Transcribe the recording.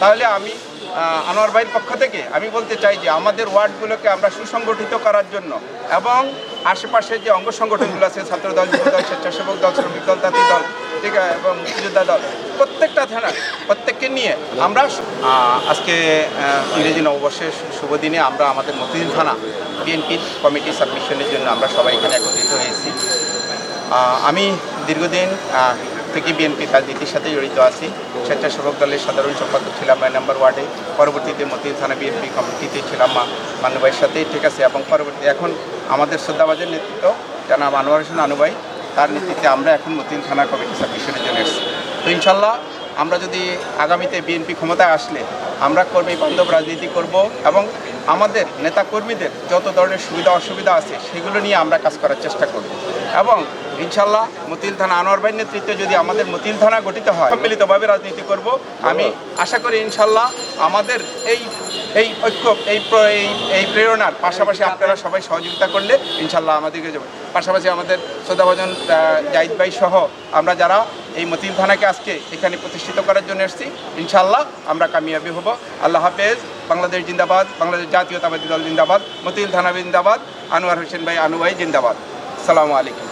তাহলে আমি আনোয়ার ভাইয়ের পক্ষ থেকে আমি বলতে চাই যে আমাদের ওয়ার্ডগুলোকে আমরা সুসংগঠিত করার জন্য এবং আশেপাশে যে অঙ্গ সংগঠনগুলো আছে ছাত্র ছাত্রদল, যুবদল, স্বেচ্ছাসেবক দল, শ্রমিক দল জাতীয় দল, ঠিক আছে, এবং মুক্তিযোদ্ধা দল, প্রত্যেকটা থানা প্রত্যেককে নিয়ে আমরা আজকে ইংরেজি নববর্ষের শুভ দিনে আমরা আমাদের মতিদিন থানা বিএনপির কমিটি সাবমিশনের জন্য আমরা সবাই এখানে একত্রিত হয়েছি। আমি দীর্ঘদিন থেকে বিএনপি রাজনীতির সাথে জড়িত আছি। স্বেচ্ছাসেবক দলের সাধারণ সম্পাদক ছিলাম নয় নম্বর ওয়ার্ডে। পরবর্তীতে মতিন থানা বিএনপি কমিটিতে ছিলাম মা মানুভাইয়ের সাথে ঠিক আছে, এবং পরবর্তী এখন আমাদের শ্রদ্ধাবাজের নেতৃত্ব জানাব আনোয়ার হোসেন আনুভাই তার নেতৃত্বে আমরা এখন মতিন থানা কমিটি সাবমিশনের জন্য এসেছি। তো ইনশাল্লাহ আমরা যদি আগামীতে বিএনপি ক্ষমতায় আসলে আমরা কর্মী বান্ধব রাজনীতি করব এবং আমাদের নেতা কর্মীদের যত ধরনের সুবিধা অসুবিধা আছে সেগুলো নিয়ে আমরা কাজ করার চেষ্টা করব। এবং ইনশাল্লাহ মতিল থানা আনোয়ার ভাইয়ের নেতৃত্বে যদি আমাদের মতিল থানা গঠিত হয়, সম্মিলিতভাবে রাজনীতি করব। আমি আশা করি ইনশাল্লাহ আমাদের এই এই ঐক্য, এই এই প্রেরণার পাশাপাশি আপনারা সবাই সহযোগিতা করলে ইনশাল্লাহ আমাদেরকে যাবে। পাশাপাশি আমাদের শ্রদ্ধাভাজন জাহিদ ভাই সহ আমরা যারা এই মতিল থানাকে আজকে এখানে প্রতিষ্ঠিত করার জন্য এসেছি ইনশাল্লাহ আমরা কামিয়াবি হব। আল্লাহ হাফেজ, বাংলাদেশ জিন্দাবাদ, বাংলাদেশ জাতীয়তাবাদী দল জিন্দাবাদ, মতিল থানা জিন্দাবাদ, আনোয়ার হোসেন ভাই, আনু ভাই জিন্দাবাদ। সালামু আলাইকুম।